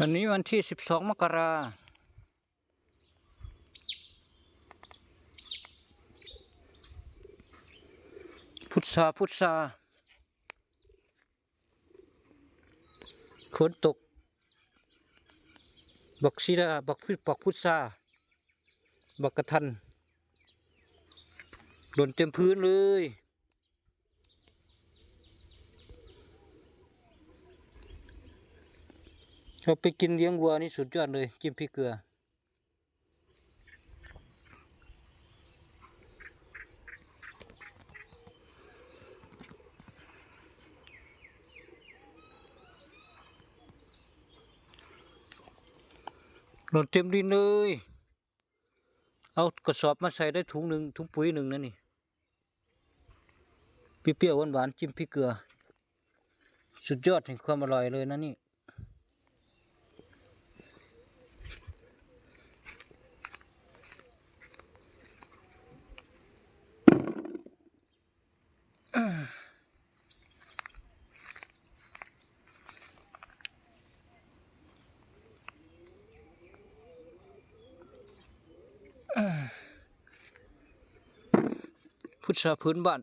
วันนี้วันที่สิบสองมกราพุทธาพุทธาฝนตก บักซีดาบักพิบักพุทธาบักกระทันหล่นเต็มพื้นเลย เราไปกินเลี้ยงวัวนี่สุดยอดเลยจิ้มพริกเกลือหล่นเต็มดินเลย เอากระสอบมาใส่ได้ถุงหนึ่งถุงปุ๋ยหนึ่งนะนี่เปรี้ยวๆหวานๆจิ้มพริกเกลือ สุดยอดแห่งความอร่อยเลยนะนี่ พุทธาพื้นบ้าน